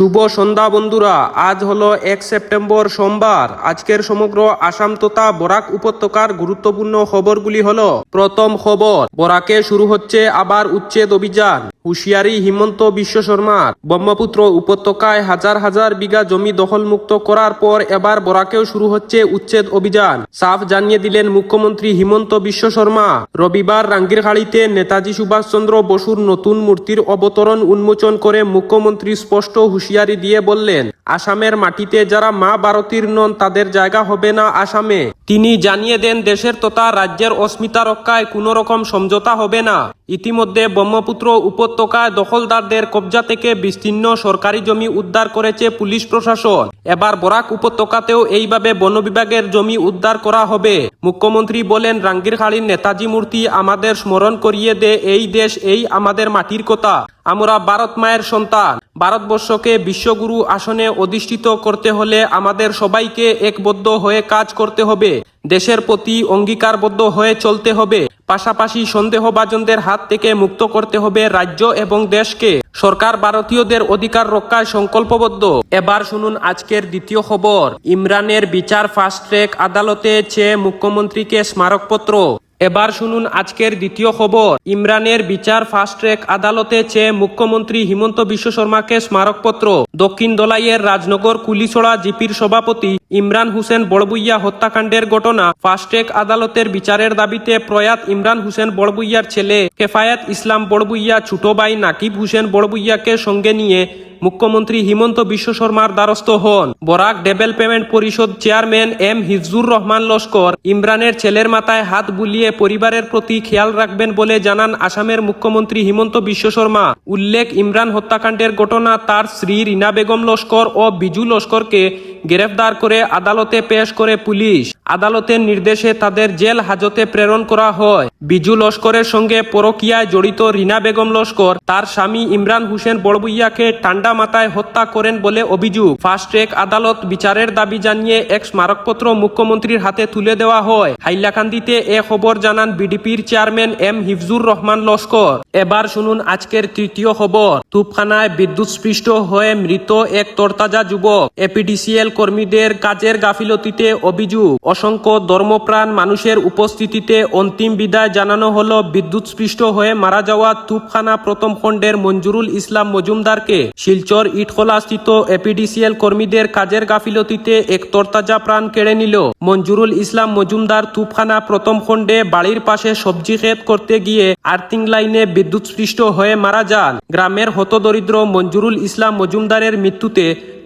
শুভ সন্ধ্যা বন্ধুরা, আজ হলো এক সেপ্টেম্বর সোমবার। আজকের সমগ্র আসাম তথা বরাক উপত্যকার গুরুত্বপূর্ণ খবরগুলি হলো, প্রথম খবর, বরাকে শুরু হচ্ছে আবার উচ্ছেদ অভিযান। হুঁশিয়ারি হিমন্ত বিশ্ব শর্মার। ব্রহ্মপুত্র উপত্যকায় হাজার হাজার বিঘা জমি দখলমুক্ত করার পর এবার বরাকেও শুরু হচ্ছে উচ্ছেদ অভিযান। সাফ জানিয়ে দিলেন মুখ্যমন্ত্রী হিমন্ত বিশ্ব শর্মা। রবিবার রাঙ্গিরহাড়িতে নেতাজি সুভাষচন্দ্র বসুর নতুন মূর্তির অবতরণ উন্মোচন করে মুখ্যমন্ত্রী স্পষ্ট হুঁশিয়ারি দিয়ে বললেন, আসামের মাটিতে যারা মা ভারতীর নন, তাদের জায়গা হবে না আসামে। তিনি জানিয়ে দেন, দেশের তথা রাজ্যের অস্মিতা রক্ষায় কোনো রকম সমঝোতা হবে না। ইতিমধ্যে ব্রহ্মপুত্র উপত্যকায় দখলদারদের কবজা থেকে বিস্তীর্ণ সরকারি জমি উদ্ধার করেছে পুলিশ প্রশাসন। এবার বরাক উপত্যকাতেও এইভাবে বন বিভাগের জমি উদ্ধার করা হবে। মুখ্যমন্ত্রী বলেন রাঙ্গিরখাড়ির নেতাজি মূর্তি আমাদের স্মরণ করিয়ে দে, এই দেশ এই আমাদের মাটির কথা। আমরা ভারত মায়ের সন্তান। ভারতবর্ষকে বিশ্বগুরু আসনে অধিষ্ঠিত করতে হলে আমাদের সবাইকে একবদ্ধ হয়ে কাজ করতে হবে। দেশের প্রতি অঙ্গীকারবদ্ধ হয়ে চলতে হবে। পাশাপাশি সন্দেহভাজনদের হাত থেকে মুক্ত করতে হবে রাজ্য এবং দেশকে। সরকার ভারতীয়দের অধিকার রক্ষায় সংকল্পবদ্ধ। এবার শুনুন আজকের দ্বিতীয় খবর। ইমরানের বিচার ফাস্ট ট্র্যাক আদালতে চেয়ে মুখ্যমন্ত্রীকে স্মারকপত্র। এবার শুনুন আজকের দ্বিতীয় খবর। ইমরানের বিচার ফাস্ট ট্র্যাক আদালতে চেয়ে মুখ্যমন্ত্রী হিমন্ত বিশ্ব শর্মাকে স্মারকপত্র। দক্ষিণ দলাইয়ের রাজনগর কুলিছড়া জিপির সভাপতি ইমরান হোসেন বড়বুইয়া হত্যাকাণ্ডের ঘটনা। ফাস্ট ট্র্যাক আদালতের বিচারের দাবিতে প্রয়াত ইমরান হোসেন বড়বুইয়ার ছেলে কেফায়াত ইসলাম বড়বুইয়া ছোট ভাই নাকিব হোসেন বড়বুইয়াকে সঙ্গে নিয়ে মুখ্যমন্ত্রী হিমন্ত বিশ্ব শর্মার দ্বারস্থ হন। বরাক ডেভেলপমেন্ট পরিষদ চেয়ারম্যান এম হিজুর রহমান লস্কর ইমরানের ছেলের মাথায় হাত বুলিয়ে পরিবারের প্রতি খেয়াল রাখবেন বলে জানান আসামের মুখ্যমন্ত্রী হিমন্ত বিশ্ব শর্মা। উল্লেখ, ইমরান হত্যাকাণ্ডের ঘটনা তার শ্রী রিনা বেগম লস্কর ও বিজু লস্করকে গ্রেফতার করে আদালতে পেশ করে পুলিশ। আদালতের নির্দেশে তাদের জেল হাজতে প্রেরণ করা হয়। বিজু লস্করের সঙ্গে পরকিয়ায় জড়িত রিনা বেগম লস্কর তার স্বামী ইমরান হোসেন বড়বুইয়াকে ঠান্ডা মাথায় হত্যা করেন বলে অভিযোগ। ফাস্ট ট্র্যাক আদালত বিচারের দাবি জানিয়ে এক স্মারকপত্র মুখ্যমন্ত্রীর হাতে তুলে দেওয়া হয়। হাইলাকান্দিতে এ খবর জানান বিডিপির চেয়ারম্যান এম হিফজুর রহমান লস্কর। এবার শুনুন আজকের তৃতীয় খবর। তুপখানায় বিদ্যুৎস্পৃষ্ট হয়ে মৃত এক তরতাজা যুবক। এপিডিসিএল কর্মীদের কাজের গাফিলতিতে অভিযোগ। অসংখ্য ধর্মপ্রাণ মানুষের উপস্থিতিতে অন্তিম বিদায় জানানো হলো বিদ্যুৎস্পৃষ্ট হয়ে মারা যাওয়া তুপখানা প্রথম খণ্ডের মঞ্জুরুল ইসলাম মজুমদারকে। শিলচর ইটখোলাস্থিত এপিডিসিএল কর্মীদের কাজের গাফিলতিতে এক তরতাজা প্রাণ কেড়ে নিল। মঞ্জুরুল ইসলাম মজুমদার তুপখানা প্রথম খণ্ডে বাড়ির পাশে সবজি খেত করতে গিয়ে আর্থিং লাইনে বিদ্যুৎস্পৃষ্ট হয়ে মারা যান। গ্রামের হতদরিদ্র মঞ্জুরুল ইসলাম মজুমদারের মৃত্যুতে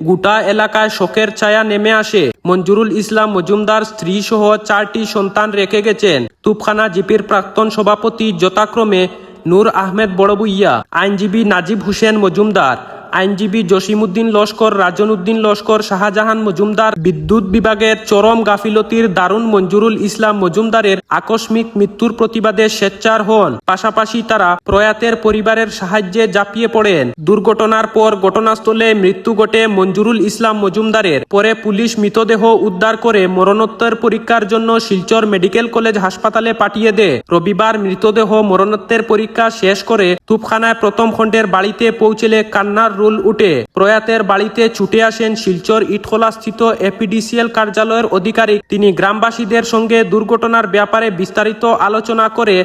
গোটা এলাকায় শোকের ছায়া নেমে আসে। মঞ্জুরুল ইসলাম মজুমদার স্ত্রী সহ চারটি সন্তান রেখে গেছেন। তুপখানা জিপির প্রাক্তন সভাপতি যথাক্রমে নূর আহমেদ বড়বুইয়া, আইনজীবী নাজিব হোসেন মজুমদার আইনজীবী জসিমউদ্দিন লস্কর, রাজনউদ্দিন লস্কর, শাহজাহান মজুমদার, বিদ্যুৎ বিভাগের চরম গাফিলতির দারুণ মঞ্জুরুল ইসলাম মজুমদারের আকস্মিক মৃত্যুর প্রতিবাদে স্বেচ্ছার হন। পাশাপাশি তারা প্রয়াতের পরিবারের সাহায্যে ঝাঁপিয়ে পড়েন। দুর্ঘটনার পর ঘটনাস্থলে মৃত্যু ঘটে মঞ্জুরুল ইসলাম মজুমদারের। পরে পুলিশ মৃতদেহ উদ্ধার করে মরণোত্তর পরীক্ষার জন্য শিলচর মেডিকেল কলেজ হাসপাতালে পাঠিয়ে দেয়। রবিবার মৃতদেহ মরণোত্তর পরীক্ষা শেষ করে তুপখানায় প্রথম খণ্ডের বাড়িতে পৌঁছলে কান্নার রুল উঠে প্রয়াতের বাড়িতে ছুটে আসেন শিলচর ইটখোলা স্থিত এপিডিসিএল কার্যালয়ের অধিকারী তিনি গ্রামবাসীদের সঙ্গে দুর্ঘটনার ব্যাপারে বিস্তারিত আলোচনা করে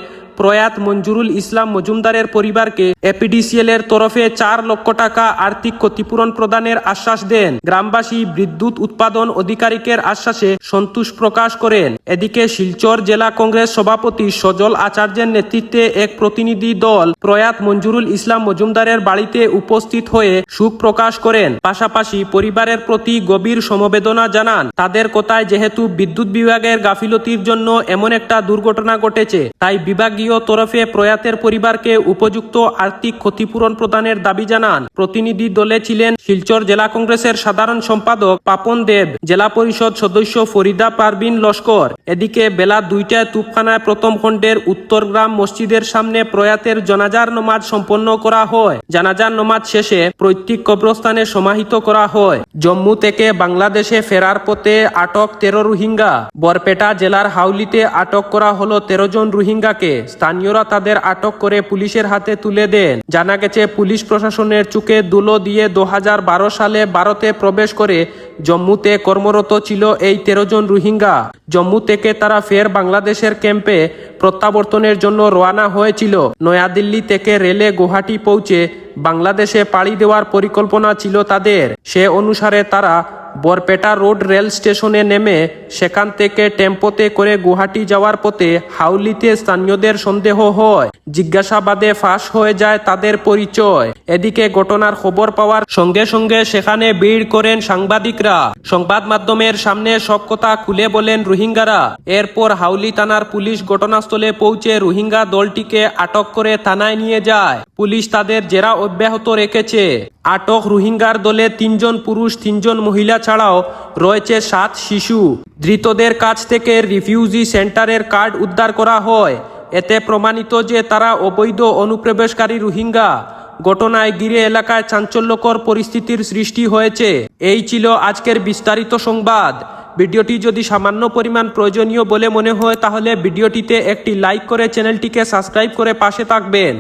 প্রয়াত মঞ্জুরুল ইসলাম মজুমদারের পরিবারকে এপিডিসিএল এর তরফে চার লক্ষ টাকা আর্থিক ক্ষতিপূরণ প্রদানের আশ্বাস দেন। গ্রামবাসী বিদ্যুৎ উৎপাদন অধিকারিকের আশ্বাসে সন্তোষ প্রকাশ করেন। এদিকে শিলচর জেলা কংগ্রেস সভাপতি সজল আচার্যের নেতৃত্বে এক প্রতিনিধি দল প্রয়াত মঞ্জুরুল ইসলাম মজুমদারের বাড়িতে উপস্থিত হয়ে সুখ প্রকাশ করেন। পাশাপাশি পরিবারের প্রতি গভীর সমবেদনা জানান, তাদের কথায় যেহেতু বিদ্যুৎ বিভাগের গাফিলতির জন্য এমন একটা দুর্ঘটনা ঘটেছে, তাই বিভাগীয় তরফে প্রয়াতের পরিবারকে উপযুক্ত আর্থিক ক্ষতিপূরণ প্রদানের দাবি জানান। প্রতিনিধি দলে ছিলেন শিলচর জেলা কংগ্রেসের সাধারণ সম্পাদক পাপন দেব, জেলা পরিষদ সদস্য ফরিদা পারবিন লস্কর। এদিকে বেলা দুইটায় তুপখানায় প্রথম খণ্ডের উত্তরগ্রাম মসজিদের সামনে প্রয়াতের জনাজার নমাজ সম্পন্ন করা হয়। জানাজার নমাজ শেষে পৈতৃক কবরস্থানে সমাহিত করা হয়। জম্মু থেকে বাংলাদেশে ফেরার পথে আটক তেরো রোহিঙ্গা। বরপেটা জেলার হাউলিতে আটক করা হলো তেরো জন রোহিঙ্গাকে। স্থানীয়রা তাদের আটক করে পুলিশের হাতে তুলে দেন। জানা গেছে, পুলিশ প্রশাসনের চুকে দুলো দিয়ে দু হাজার বারো সালে ভারতে প্রবেশ করে জম্মুতে কর্মরত ছিল এই তেরো জন রোহিঙ্গা। জম্মু থেকে তারা ফের বাংলাদেশের ক্যাম্পে প্রত্যাবর্তনের জন্য রওনা হয়েছিল। নয়াদিল্লি থেকে রেলে গুয়াহাটি পৌঁছে বাংলাদেশে পাড়ি দেওয়ার পরিকল্পনা ছিল তাদের। সে অনুসারে তারা বরপেটা রোড রেল স্টেশনে নেমে সেখান থেকে টেম্পোতে করে গুয়াহাটি যাওয়ার পথে হাউলিতে স্থানীয়দের সন্দেহ হয়। জিজ্ঞাসাবাদে ফাঁস হয়ে যায় তাদের পরিচয়। এদিকে ঘটনার খবর পাওয়ার সঙ্গে সঙ্গে সেখানে ভিড় করেন সাংবাদিকরা। সংবাদ মাধ্যমের সামনে সব কথা খুলে বলেন রোহিঙ্গারা। এরপর হাউলি থানার পুলিশ ঘটনাস্থলে পৌঁছে রোহিঙ্গা দলটিকে আটক করে থানায় নিয়ে যায়। পুলিশ তাদের জেরা অব্যাহত রেখেছে। আটক রোহিঙ্গার দলে তিনজন পুরুষ, তিনজন মহিলা ছাড়াও রয়েছে সাত শিশু। ধৃতদের কাছ থেকে রিফিউজি সেন্টারের কার্ড উদ্ধার করা হয়। এতে প্রমাণিত যে তারা অবৈধ অনুপ্রবেশকারী রোহিঙ্গা। ঘটনায় গিরে এলাকায় চাঞ্চল্যকর পরিস্থিতির সৃষ্টি হয়েছে। এই ছিল আজকের বিস্তারিত সংবাদ। ভিডিওটি যদি সামান্য পরিমাণ প্রয়োজনীয় বলে মনে হয়, তাহলে ভিডিওটিতে একটি লাইক করে চ্যানেলটিকে সাবস্ক্রাইব করে পাশে থাকবেন।